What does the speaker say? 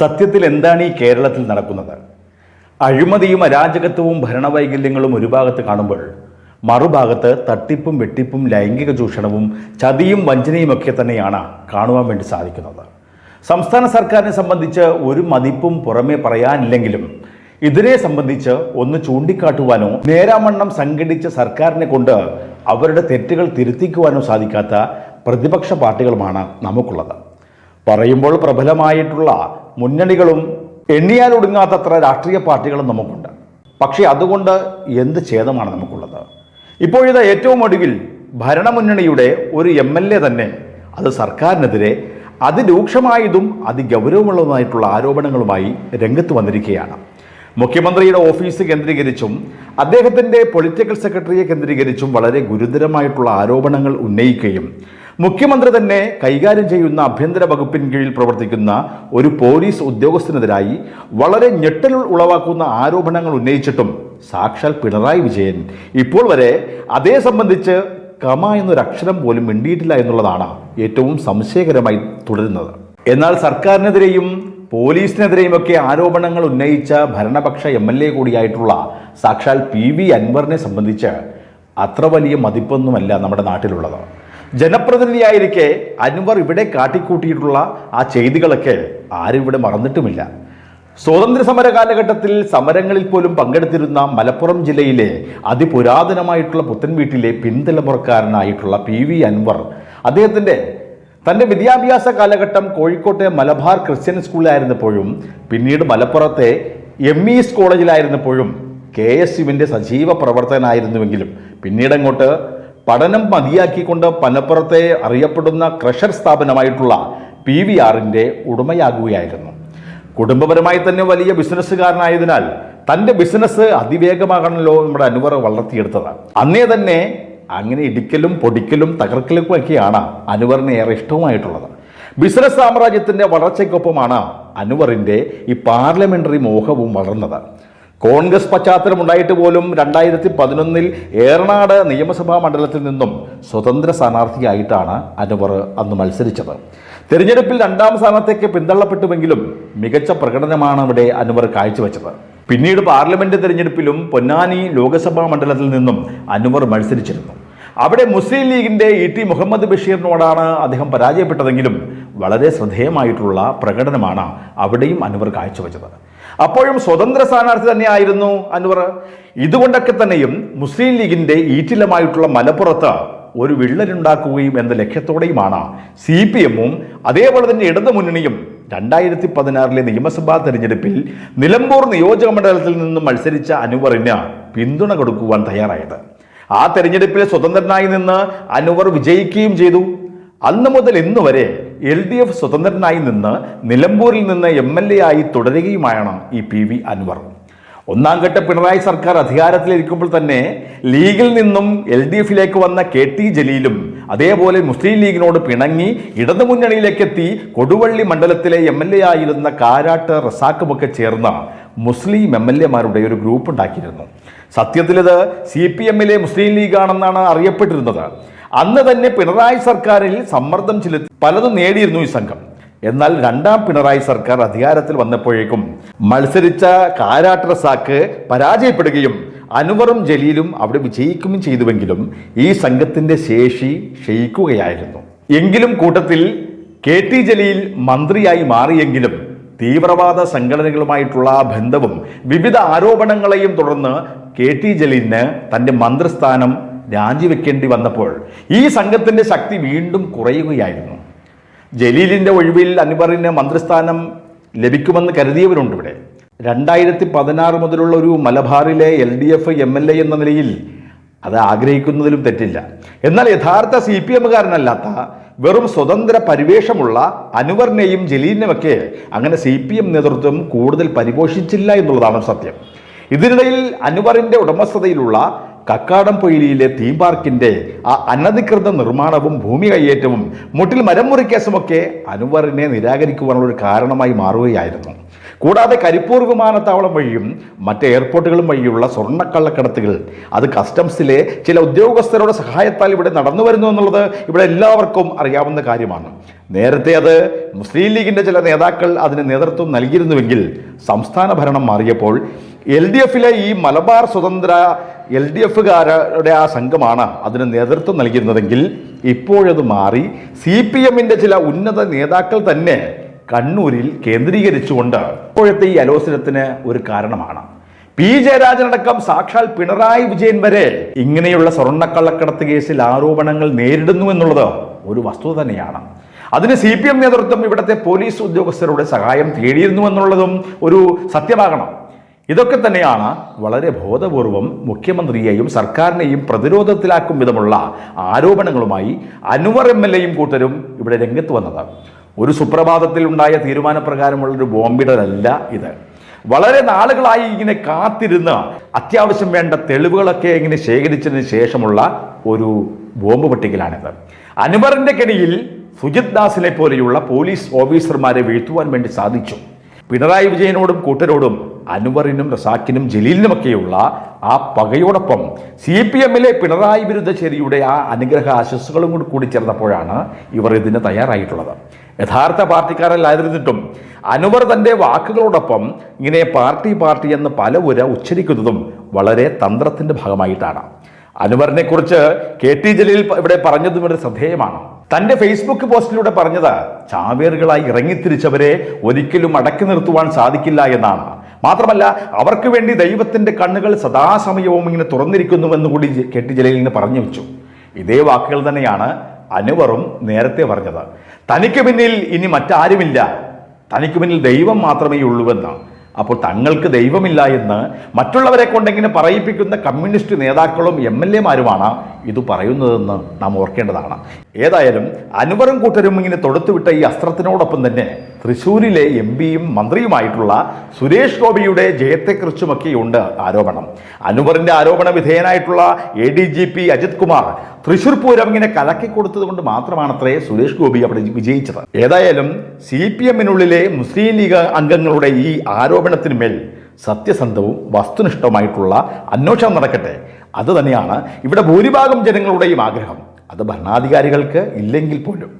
സത്യത്തിൽ എന്താണ് ഈ കേരളത്തിൽ നടക്കുന്നത്? അഴിമതിയും അരാജകത്വവും ഭരണവൈകല്യങ്ങളും ഒരു ഭാഗത്ത് കാണുമ്പോൾ മറുഭാഗത്ത് തട്ടിപ്പും വെട്ടിപ്പും ലൈംഗിക ചൂഷണവും ചതിയും വഞ്ചനയും ഒക്കെ തന്നെയാണ് കാണുവാൻ വേണ്ടി സാധിക്കുന്നത്. സംസ്ഥാന സർക്കാരിനെ സംബന്ധിച്ച് ഒരു മതിപ്പും പുറമേ പറയാനില്ലെങ്കിലും ഇതിനെ സംബന്ധിച്ച് ഒന്ന് ചൂണ്ടിക്കാട്ടുവാനോ നേരാമണ്ണം സംഘടിച്ച സർക്കാരിനെ കൊണ്ട് അവരുടെ തെറ്റുകൾ തിരുത്തിക്കുവാനോ സാധിക്കാത്ത പ്രതിപക്ഷ പാർട്ടികളുമാണ് നമുക്കുള്ളത്. പറയുമ്പോൾ പ്രബലമായിട്ടുള്ള മുന്നണികളും എണ്ണിയാൽ ഒടുങ്ങാത്തത്ര രാഷ്ട്രീയ പാർട്ടികളും നമുക്കുണ്ട്. പക്ഷേ അതുകൊണ്ട് എന്ത് ഛേദമാണ് നമുക്കുള്ളത്? ഇപ്പോഴിത് ഏറ്റവും ഒടുവിൽ ഭരണമുന്നണിയുടെ ഒരു എം എൽ എ തന്നെ അത് സർക്കാരിനെതിരെ അതിരൂക്ഷമായതും അതിഗൗരവമുള്ളതുമായിട്ടുള്ള ആരോപണങ്ങളുമായി രംഗത്ത് വന്നിരിക്കുകയാണ്. മുഖ്യമന്ത്രിയുടെ ഓഫീസ് കേന്ദ്രീകരിച്ചും അദ്ദേഹത്തിന്റെ പൊളിറ്റിക്കൽ സെക്രട്ടറിയെ കേന്ദ്രീകരിച്ചും വളരെ ഗുരുതരമായിട്ടുള്ള ആരോപണങ്ങൾ ഉന്നയിക്കുകയും മുഖ്യമന്ത്രി തന്നെ കൈകാര്യം ചെയ്യുന്ന ആഭ്യന്തര വകുപ്പിൻ കീഴിൽ പ്രവർത്തിക്കുന്ന ഒരു പോലീസ് ഉദ്യോഗസ്ഥനെതിരായി വളരെ ഞെട്ടൽ ഉളവാക്കുന്ന ആരോപണങ്ങൾ ഉന്നയിച്ചിട്ടും സാക്ഷാൽ പിണറായി വിജയൻ. ഇപ്പോൾ വരെ അതേ സംബന്ധിച്ച് കമ എന്നൊരു അക്ഷരം പോലും മിണ്ടിയിട്ടില്ല എന്നുള്ളതാണ് ഏറ്റവും സംശയകരമായി തുടരുന്നത്. എന്നാൽ സർക്കാരിനെതിരെയും പോലീസിനെതിരെയും ഒക്കെ ആരോപണങ്ങൾ ഉന്നയിച്ച ഭരണപക്ഷ എം എൽ എ കൂടിയായിട്ടുള്ള സാക്ഷാൽ പി വി അൻവറിനെ സംബന്ധിച്ച് അത്ര വലിയ മതിപ്പൊന്നുമല്ല നമ്മുടെ നാട്ടിലുള്ളത്. ജനപ്രതിനിധിയായിരിക്കെ അൻവർ ഇവിടെ കാട്ടിക്കൂട്ടിയിട്ടുള്ള ആ ചെയ്തികളൊക്കെ ആരും ഇവിടെ മറന്നിട്ടുമില്ല. സ്വാതന്ത്ര്യ സമര കാലഘട്ടത്തിൽ സമരങ്ങളിൽ പോലും പങ്കെടുത്തിരുന്ന മലപ്പുറം ജില്ലയിലെ അതിപുരാതനമായിട്ടുള്ള പുത്തൻ വീട്ടിലെ പിന്തലമുറക്കാരനായിട്ടുള്ള പി വി അൻവർ അദ്ദേഹത്തിന്റെ തന്റെ വിദ്യാഭ്യാസ കാലഘട്ടം കോഴിക്കോട്ടെ മലബാർ ക്രിസ്ത്യൻ സ്കൂളിലായിരുന്നപ്പോഴും പിന്നീട് മലപ്പുറത്തെ എം ഇ എസ് കോളേജിലായിരുന്നപ്പോഴും കെ എസ് യുവിന്റെ സജീവ പ്രവർത്തകനായിരുന്നുവെങ്കിലും പിന്നീട് അങ്ങോട്ട് പഠനം മതിയാക്കിക്കൊണ്ട് പനപ്പുറത്തെ അറിയപ്പെടുന്ന ക്രഷർ സ്ഥാപനമായിട്ടുള്ള പി വി ആറിന്റെ ഉടമയാകുകയായിരുന്നു. കുടുംബപരമായി തന്നെ വലിയ ബിസിനസ്സുകാരനായതിനാൽ തന്റെ ബിസിനസ് അതിവേഗമാകണമല്ലോ നമ്മുടെ അനുവർ വളർത്തിയെടുത്തത്. അന്നേ തന്നെ അങ്ങനെ ഇടിക്കലും പൊടിക്കലും തകർക്കലും ഒക്കെയാണ് അനുവറിന് ഏറെ ഇഷ്ടവുമായിട്ടുള്ളത്. ബിസിനസ് സാമ്രാജ്യത്തിന്റെ വളർച്ചയ്ക്കൊപ്പമാണ് അനുവറിന്റെ ഈ പാർലമെന്ററി മോഹവും വളർന്നത്. കോൺഗ്രസ് പശ്ചാത്തലം ഉണ്ടായിട്ട് പോലും രണ്ടായിരത്തി പതിനൊന്നിൽ ഏറനാട് നിയമസഭാ മണ്ഡലത്തിൽ നിന്നും സ്വതന്ത്ര സ്ഥാനാർത്ഥിയായിട്ടാണ് അനുവർ അന്ന് മത്സരിച്ചത്. തിരഞ്ഞെടുപ്പിൽ രണ്ടാം സ്ഥാനത്തേക്ക് പിന്തള്ളപ്പെട്ടുവെങ്കിലും മികച്ച പ്രകടനമാണ് ഇവിടെ അനുവർ കാഴ്ചവെച്ചത്. പിന്നീട് പാർലമെന്റ് തിരഞ്ഞെടുപ്പിലും പൊന്നാനി ലോക്സഭാ മണ്ഡലത്തിൽ നിന്നും അനുവർ മത്സരിച്ചിരുന്നു. അവിടെ മുസ്ലിം ലീഗിന്റെ ഇ ടി മുഹമ്മദ് ബഷീറിനോടാണ് അദ്ദേഹം പരാജയപ്പെട്ടതെങ്കിലും വളരെ ശ്രദ്ധേയമായിട്ടുള്ള പ്രകടനമാണ് അവിടെയും അനുവർ കാഴ്ചവെച്ചത്. അപ്പോഴും സ്വതന്ത്ര സ്ഥാനാർത്ഥി തന്നെയായിരുന്നു അനുവർ ഇതുകൊണ്ടൊക്കെ തന്നെയും മുസ്ലിം ലീഗിന്റെ ഈറ്റിലമായിട്ടുള്ള മലപ്പുറത്ത് ഒരു വിള്ളലുണ്ടാക്കുകയും എന്ന ലക്ഷ്യത്തോടെയുമാണ് സി പി എമ്മും അതേപോലെ തന്നെ ഇടതു മുന്നണിയും രണ്ടായിരത്തി പതിനാറിലെ നിയമസഭാ തെരഞ്ഞെടുപ്പിൽ നിലമ്പൂർ നിയോജക മണ്ഡലത്തിൽ നിന്നും മത്സരിച്ച അനുവറിന് പിന്തുണ കൊടുക്കുവാൻ തയ്യാറായത്. ആ തെരഞ്ഞെടുപ്പിൽ സ്വതന്ത്രനായി നിന്ന് അനുവർ വിജയിക്കുകയും ചെയ്തു. അന്ന് മുതൽ ഇന്ന് വരെ എൽ ഡി എഫ് സ്വതന്ത്രനായി നിന്ന് നിലമ്പൂരിൽ നിന്ന് എം എൽ എ ആയി തുടരുകയുമാണ് ഈ പി വി അൻവർ. ഒന്നാം ഘട്ട പിണറായി സർക്കാർ അധികാരത്തിലിരിക്കുമ്പോൾ തന്നെ ലീഗിൽ നിന്നും എൽ ഡി എഫിലേക്ക് വന്ന കെ ടി ജലീലും അതേപോലെ മുസ്ലിം ലീഗിനോട് പിണങ്ങി ഇടതുമുന്നണിയിലേക്കെത്തി കൊടുവള്ളി മണ്ഡലത്തിലെ എം എൽ എ ആയിരുന്ന കാരാട്ട് റസാക്കുമൊക്കെ ചേർന്ന മുസ്ലിം എം എൽ എമാരുടെ ഒരു ഗ്രൂപ്പ് ഉണ്ടാക്കിയിരുന്നു. സത്യത്തിലത് സി പി എമ്മിലെ മുസ്ലിം ലീഗാണെന്നാണ് അറിയപ്പെട്ടിരുന്നത്. അന്ന് തന്നെ പിണറായി സർക്കാരിൽ സമ്മർദ്ദം ചെലുത്തി പലതും നേടിയിരുന്നു ഈ സംഘം. എന്നാൽ രണ്ടാം പിണറായി സർക്കാർ അധികാരത്തിൽ വന്നപ്പോഴേക്കും മത്സരിച്ച കാരാട്ടർ സാക്ക് പരാജയപ്പെടുകയും അനുവറും ജലീലും അവിടെ വിജയിക്കുകയും ചെയ്തുവെങ്കിലും ഈ സംഘത്തിന്റെ ശേഷി ക്ഷയിക്കുകയായിരുന്നു. എങ്കിലും കൂട്ടത്തിൽ കെ ടി ജലീൽ മന്ത്രിയായി മാറിയെങ്കിലും തീവ്രവാദ സംഘടനകളുമായിട്ടുള്ള ബന്ധവും വിവിധ ആരോപണങ്ങളെയും തുടർന്ന് കെ ടി ജലീലിന് തന്റെ മന്ത്രിസ്ഥാനം രാജിവെക്കേണ്ടി വന്നപ്പോൾ ഈ സംഘത്തിന്റെ ശക്തി വീണ്ടും കുറയുകയായിരുന്നു. ജലീലിന്റെ ഒഴിവിൽ അൻവറിന് മന്ത്രിസ്ഥാനം ലഭിക്കുമെന്ന് കരുതിയവരുണ്ട് ഇവിടെ. രണ്ടായിരത്തി പതിനാറ് മുതലുള്ള ഒരു മലബാറിലെ L D F M L A എന്ന നിലയിൽ അത് ആഗ്രഹിക്കുന്നതിലും തെറ്റില്ല. എന്നാൽ യഥാർത്ഥ സി പി എമ്മുകാരനല്ലാത്ത വെറും സ്വതന്ത്ര പരിവേഷമുള്ള അനുവറിനെയും ജലീലിനുമൊക്കെ അങ്ങനെ സി പി എം നേതൃത്വം കൂടുതൽ പരിപോഷിച്ചില്ല എന്നുള്ളതാണ് സത്യം. ഇതിനിടയിൽ അനുവറിന്റെ ഉടമസ്ഥതയിലുള്ള കക്കാടം പൊയിലിയിലെ തീം പാർക്കിന്റെ ആ അനധികൃത നിർമ്മാണവും ഭൂമി കയ്യേറ്റവും മുട്ടിൽ മരം മുറിക്കേസുമൊക്കെ അനുവറിനെ നിരാകരിക്കുവാനുള്ള ഒരു കാരണമായി മാറുകയായിരുന്നു. കൂടാതെ കരിപ്പൂർ വിമാനത്താവളം വഴിയും മറ്റ് എയർപോർട്ടുകളും വഴിയുള്ള സ്വർണക്കള്ളക്കടത്തുകൾ. അത് കസ്റ്റംസിലെ ചില ഉദ്യോഗസ്ഥരുടെ സഹായത്താൽ ഇവിടെ നടന്നു വരുന്നു എന്നുള്ളത് ഇവിടെ എല്ലാവർക്കും അറിയാവുന്ന കാര്യമാണ്. നേരത്തെ അത് മുസ്ലിം ലീഗിന്റെ ചില നേതാക്കൾ അതിന് നേതൃത്വം നൽകിയിരുന്നുവെങ്കിൽ സംസ്ഥാന ഭരണം മാറിയപ്പോൾ എൽ ഡി എഫിലെ ഈ മലബാർ സ്വതന്ത്ര എൽ ഡി എഫുകാരുടെ ആ സംഘമാണ് അതിന് നേതൃത്വം നൽകിയിരുന്നതെങ്കിൽ ഇപ്പോഴത് മാറി സി പി എമ്മിന്റെ ചില ഉന്നത നേതാക്കൾ തന്നെ കണ്ണൂരിൽ കേന്ദ്രീകരിച്ചുകൊണ്ട് ഇപ്പോഴത്തെ ഈ അലോസരത്തിന് ഒരു കാരണമാണ്. പി ജയരാജനടക്കം സാക്ഷാൽ പിണറായി വിജയൻ വരെ ഇങ്ങനെയുള്ള സ്വർണക്കള്ളക്കടത്ത് കേസിൽ ആരോപണങ്ങൾ നേരിടുന്നു എന്നുള്ളത് ഒരു വസ്തുത തന്നെയാണ്. അതിന് സി പി എം നേതൃത്വം ഇവിടുത്തെ പോലീസ് ഉദ്യോഗസ്ഥരുടെ സഹായം തേടിയിരുന്നു എന്നുള്ളതും ഒരു സത്യമാകണം. ഇതൊക്കെ തന്നെയാണ് വളരെ ബോധപൂർവം മുഖ്യമന്ത്രിയെയും സർക്കാരിനെയും പ്രതിരോധത്തിലാക്കും വിധമുള്ള ആരോപണങ്ങളുമായി അനുവർ എം എൽ എയും കൂട്ടരും ഇവിടെ രംഗത്ത് വന്നത്. ഒരു സുപ്രഭാതത്തിൽ ഉണ്ടായ തീരുമാനപ്രകാരമുള്ളൊരു ബോംബിടലല്ല ഇത്. വളരെ നാളുകളായി ഇങ്ങനെ കാത്തിരുന്ന് അത്യാവശ്യം വേണ്ട തെളിവുകളൊക്കെ ഇങ്ങനെ ശേഖരിച്ചതിന് ശേഷമുള്ള ഒരു ബോംബ് പട്ടികയിലാണിത്. അൻവറിന്റെ കെണിയിൽ സുജിത് ദാസിനെ പോലെയുള്ള പോലീസ് ഓഫീസർമാരെ വീഴ്ത്തുവാൻ വേണ്ടി സാധിച്ചു. പിണറായി വിജയനോടും കൂട്ടരോടും അൻവറിനും റസാക്കിനും ജലീലിനുമൊക്കെയുള്ള ആ പകയോടൊപ്പം സി പി എമ്മിലെ പിണറായി വിരുദ്ധ ചെറിയുടെ ആ അനുഗ്രഹ ആശസ്സുകളും കൂടി കൂടി ചേർന്നപ്പോഴാണ് ഇവർ ഇതിന് തയ്യാറായിട്ടുള്ളത്. യഥാർത്ഥ പാർട്ടിക്കാരല്ലാതിരുന്നിട്ടും അനുവർ തന്റെ വാക്കുകളോടൊപ്പം ഇങ്ങനെ പാർട്ടി പാർട്ടി എന്ന് പല ഉര ഉച്ചരിക്കുന്നതും വളരെ തന്ത്രത്തിന്റെ ഭാഗമായിട്ടാണ്. അനുവറിനെ കുറിച്ച് കെ ടി ജലീൽ ഇവിടെ പറഞ്ഞതും ഒരു ശ്രദ്ധേയമാണ്. തന്റെ ഫേസ്ബുക്ക് പോസ്റ്റിലൂടെ പറഞ്ഞത് ചാവേറുകളായി ഇറങ്ങിത്തിരിച്ചവരെ ഒരിക്കലും അടക്കി നിർത്തുവാൻ സാധിക്കില്ല എന്നാണ്. മാത്രമല്ല അവർക്ക് വേണ്ടി ദൈവത്തിന്റെ കണ്ണുകൾ സദാസമയവും ഇങ്ങനെ തുറന്നിരിക്കുന്നുവെന്ന് കൂടി കെ ടി ജലീലിന് പറഞ്ഞു വെച്ചു. ഇതേ വാക്കുകൾ തന്നെയാണ് അനുവറും നേരത്തെ പറഞ്ഞത്. തനിക്ക് പിന്നിൽ ഇനി മറ്റാരുമില്ല. തനിക്ക് പിന്നിൽ ദൈവം മാത്രമേ ഉള്ളൂവെന്ന് അപ്പോൾ തങ്ങൾക്ക് ദൈവമില്ല എന്ന് മറ്റുള്ളവരെ കൊണ്ടെങ്കിലും പറയിപ്പിക്കുന്ന കമ്മ്യൂണിസ്റ്റ് നേതാക്കളും എം എൽ എമാരുമാണ് ഇത് പറയുന്നതെന്ന് നാം ഓർക്കേണ്ടതാണ്. ഏതായാലും അനുവറും കൂട്ടരും ഇങ്ങനെ തൊടുത്തുവിട്ട ഈ അസ്ത്രത്തിനോടൊപ്പം തന്നെ തൃശ്ശൂരിലെ എം പിയും മന്ത്രിയുമായിട്ടുള്ള സുരേഷ് ഗോപിയുടെ ജയത്തെക്കുറിച്ചുമൊക്കെയുണ്ട് ആരോപണം. അനുവറിന്റെ ആരോപണ വിധേയനായിട്ടുള്ള A D G P Ajith Kumar Thrissur Pooram ഇങ്ങനെ കലക്കി കൊടുത്തത് കൊണ്ട് മാത്രമാണത്രേ സുരേഷ് ഗോപി അവിടെ വിജയിച്ചത്. ഏതായാലും സി പി എമ്മിനുള്ളിലെ മുസ്ലിം ലീഗ് അംഗങ്ങളുടെ ഈ ആരോപണത്തിന് മേൽ സത്യസന്ധവും വസ്തുനിഷ്ഠവുമായിട്ടുള്ള അന്വേഷണം നടക്കട്ടെ. അത് തന്നെയാണ് ഇവിടെ ഭൂരിഭാഗം ജനങ്ങളുടെയും ആഗ്രഹം. അത് ഭരണാധികാരികൾക്ക് ഇല്ലെങ്കിൽ പോലും.